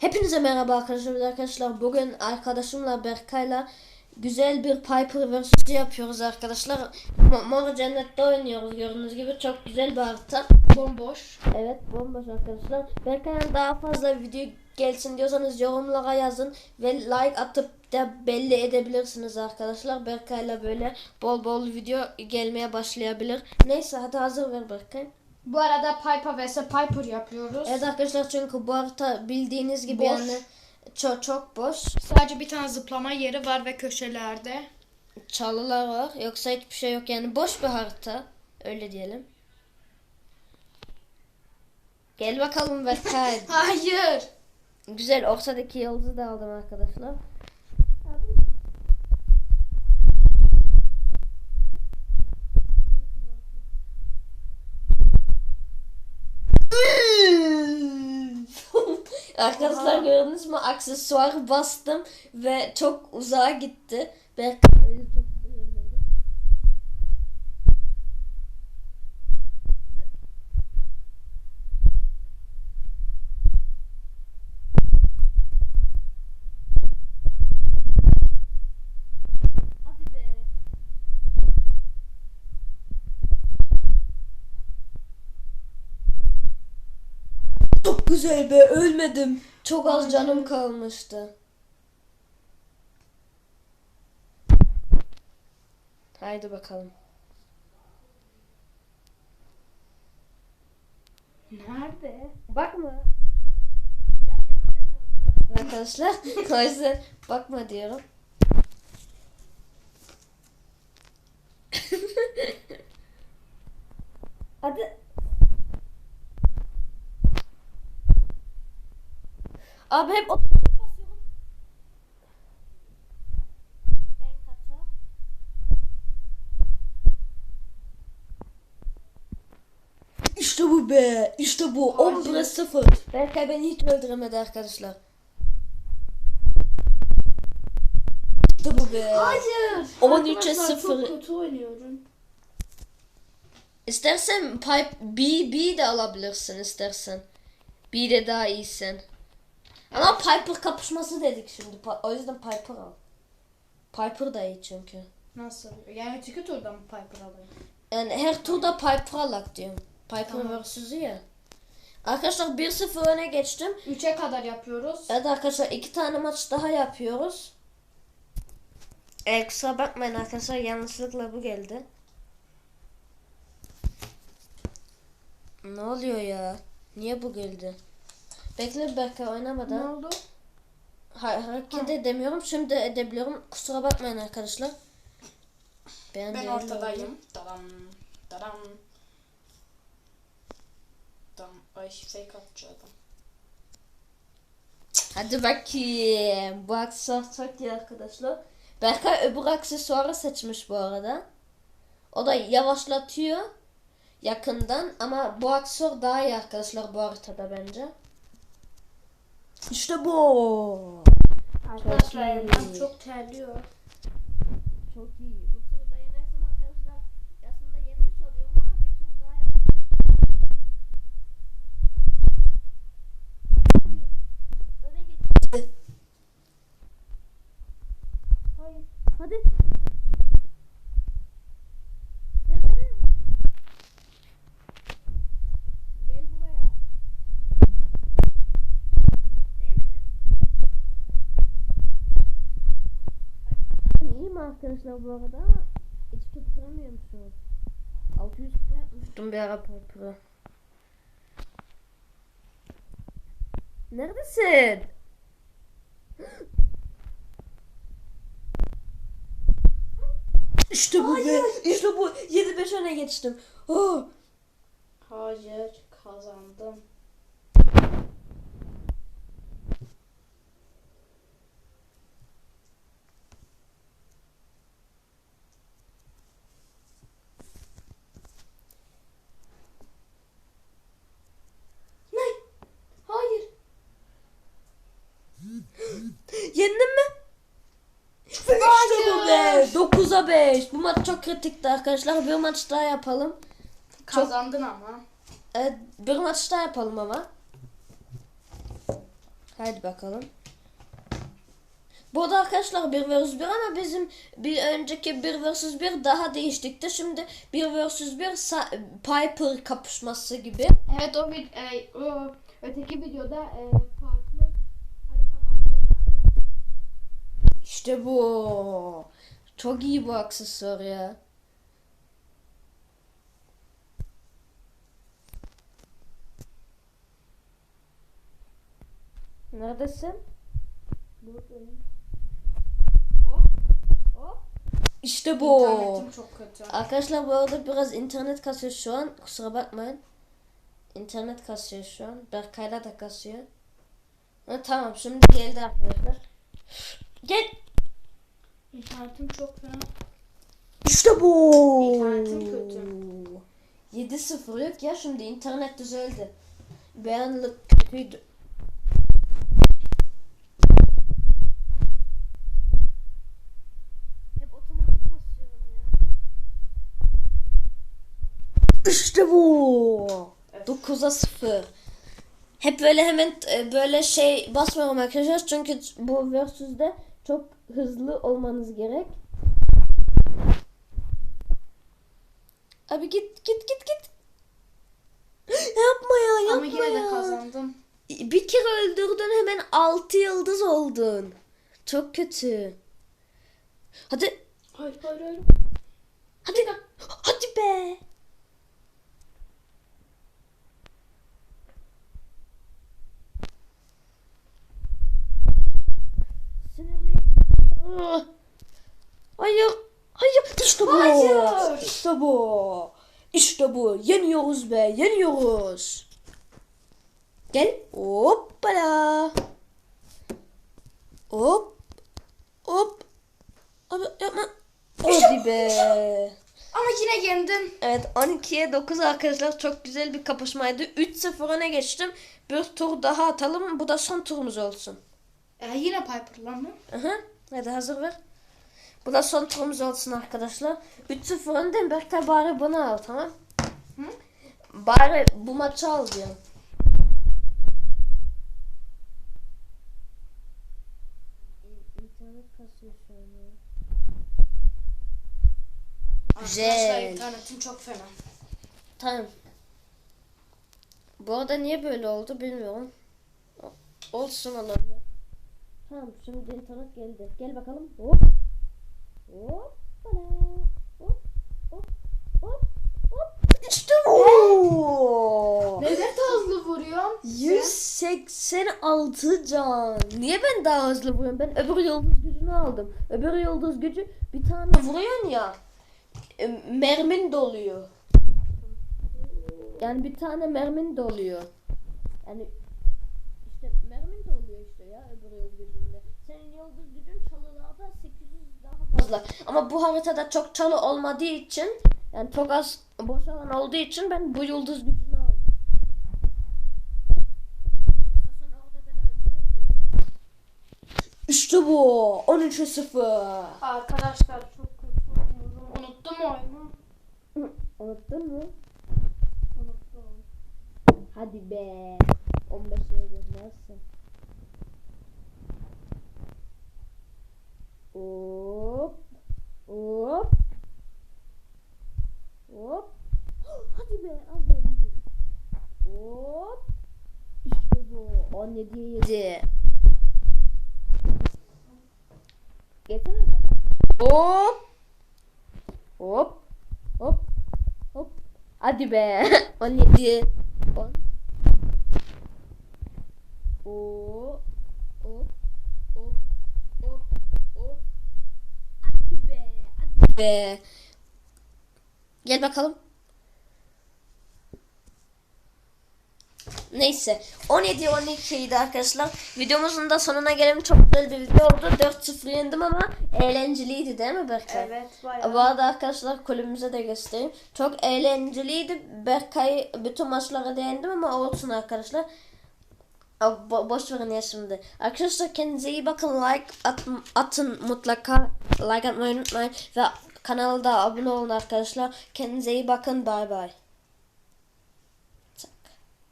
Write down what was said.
Hepinize merhaba arkadaşlar. Arkadaşlar bugün arkadaşımla Berkay'la güzel bir Piper vs yapıyoruz arkadaşlar. Mo- Mor Cennet'te oynuyoruz gördüğünüz gibi. Çok güzel bir harita. Bomboş. Evet bomboş arkadaşlar. Berkay'ın daha fazla video gelsin diyorsanız yorumlara yazın ve like atıp da belli edebilirsiniz arkadaşlar. Berkay'la böyle bol bol video gelmeye başlayabilir. Neyse hadi hazır ver Berkay. Bu arada Piper vs Piper yapıyoruz. Evet arkadaşlar çünkü bu harita bildiğiniz gibi Boş. yani çok çok boş. Sadece bir tane zıplama yeri var ve köşelerde. çalılar var. Yoksa hiçbir şey yok yani boş bir harita. Öyle diyelim. Gel bakalım Berkay. Hayır. Güzel ortadaki yıldızı da aldım arkadaşlar. Arkadaşlar gördünüz mü? Aksesuar bastım ve çok uzağa gitti. Berkay öyle çok güzel Hadi be. Çok güzel be ölmedim. Çok az canım kalmıştı. Haydi bakalım. Nerede? Bakma. Arkadaşlar o yüzden bakma diyorum. Hadi. Abi hep otomatik basıyorum. Ben kaça? İşte bu be. İşte bu. Hayır. 11'e 0. Berkay beni hiç öldüremedi arkadaşlar. İşte bu be. Hayır. 13'e Arkadaşlar, sıfır. Çok kötü oynuyorum. İstersen pipe B, B de alabilirsin istersen. B de daha iyisin. Ama Piper kapışması dedik şimdi. O yüzden Piper al. Piper da iyi çünkü. Nasıl? Yani iki turda mı Piper alayım? Yani her turda Piper alak diyorum. Piper Tamam. vs. ya. Arkadaşlar 1-0 öne geçtim. 3'e kadar yapıyoruz. Evet arkadaşlar iki tane maç daha yapıyoruz. E, kusura bakmayın arkadaşlar yanlışlıkla bu geldi. Ne oluyor ya? Niye bu geldi? Bekle Berkay Ne oynamadan. oldu? Ha, hareket edemiyorum. Şimdi edebiliyorum. Kusura bakmayın arkadaşlar. Ben, Ben ortadayım. Daram. Daram. Daram. Ay fake atacağım. Hadi bakayım. Bu aksesuar çok iyi arkadaşlar. Berkay öbür aksesuarı seçmiş bu arada. O da yavaşlatıyor yakından ama bu aksesuar daha iyi arkadaşlar bu haritada bence. İşte bu. Arkadaşlar elim çok terliyor. Çok iyi. Bu turda yenersem arkadaşlar aslında yenmiş oluyorum ama bir tur daha yapalım. Öne geçti. Hayır. Hadi. Gelsene. Gel buraya. Değmedi. İyi mi arkadaşlar bu arada hiç tutturamıyorum şu an. 600 kupa yapmıştım bir ara Piper'ı. Neredesin? İşte bu be. İşte bu. 7-5 öne geçtim. Oh. Hayır kazandım. Ne? Hayır. Yendin mi? İşte bu be. Hayır. 9'a 5. Bu maç çok kritikti arkadaşlar. Bir maç daha yapalım. Kazandın ama. Evet, bir maç daha yapalım ama. Hadi bakalım. Bu da arkadaşlar 1 vs 1 ama bizim bir önceki 1 vs 1 daha değiştikti. Şimdi 1 vs 1 sa- Piper kapışması gibi. Evet o, vid- e, o öteki videoda e, farklı haritalarda oynadık. İşte bu. Çok iyi bu aksesuar ya. Neredesin? Buradayım. İşte bu. İnternetim çok kötü. Arkadaşlar bu arada biraz internet kasıyor şu an. Kusura bakmayın. İnternet kasıyor şu an. Berkay'la da kasıyor. Ha, tamam şimdi geldi arkadaşlar. Gel. İnternetim çok fena. İşte bu. İnternetim kötü. 7-0 yok ya şimdi internet düzeldi. Beğenlik kötüydü. Hep otomatik basıyorum ya. İşte bu. Evet. 9'a 0. Hep böyle hemen e, böyle şey basmıyorum arkadaşlar çünkü bu versus'de çok hızlı olmanız gerek. Abi git git git git. Yapma ya yapma Ama yine de ya. kazandım. Bir kere öldürdün hemen 6 yıldız oldun. Çok kötü. Hadi Hayır hayır hayır. hadi hadi be. Hayır. Hayır. İşte bu. Hayır. İşte bu. İşte bu. Yeniyoruz be. Yeniyoruz. Gel. Hoppala. Hop. Hop. Abi yapma. Hadi be. Ama yine yendim. Evet 12'ye 9 arkadaşlar çok güzel bir kapışmaydı. 3-0 öne geçtim. Bir tur daha atalım. Bu da son turumuz olsun. E, yine Piper'la mı? Aha. Hadi hazır ver. Bu da son turumuz olsun arkadaşlar. 3-0 öndeyim. Berkay bari bunu al tamam. Hı? Bari bu maçı al diyorum. Güzel. internetim çok fena. Tamam. Bu arada niye böyle oldu bilmiyorum. O- Olsun olabilir. Tamam şimdi internet geldi. Gel bakalım. Hop. Hop. Hop. Hop. Hop. Hop. İşte bu. Neden hızlı vuruyorsun? 186 can. Niye ben daha hızlı vuruyorum? Ben öbür yıldız gücünü aldım. Öbür yıldız gücü bir tane vuruyorsun ya. e, Mermin doluyor. Yani bir tane mermin doluyor. Yani işte mermin doluyor işte ya öbür yıldız gücünde. Senin yıldız gücün çalılarda 800 daha fazla. Ama bu haritada çok çalı olmadığı için yani çok az boş alan olduğu için ben bu yıldız gücünü aldım. İşte bu. 13'e 0. Arkadaşlar çok kötü. Unuttum oyunu. Unuttun mu? Unuttum. Hadi be. 15'e yazmazsın. Hop. Hop. Hop. Hadi be az daha gidiyor. Hop. İşte bu. 17'ye 7. Getirir mi? Hop. Hop. Hop. Hop. Hadi be. 17. 10. Oo. Hop. Hop. Hop. Hop. Hadi be. Hadi be. Gel bakalım. Neyse 17-12 idi arkadaşlar. Videomuzun da sonuna gelelim. Çok güzel bir video oldu. 4-0 yendim ama eğlenceliydi değil mi Berkay? Evet bayağı. Bu arada arkadaşlar kulübümüze de göstereyim. Çok eğlenceliydi. Berkay bütün maçlara değindim ama olsun arkadaşlar. Bo boş verin ya şimdi. Arkadaşlar kendinize iyi bakın. Like atın, atın mutlaka. Like atmayı unutmayın. Ve kanala da abone olun arkadaşlar. Kendinize iyi bakın. Bay bay.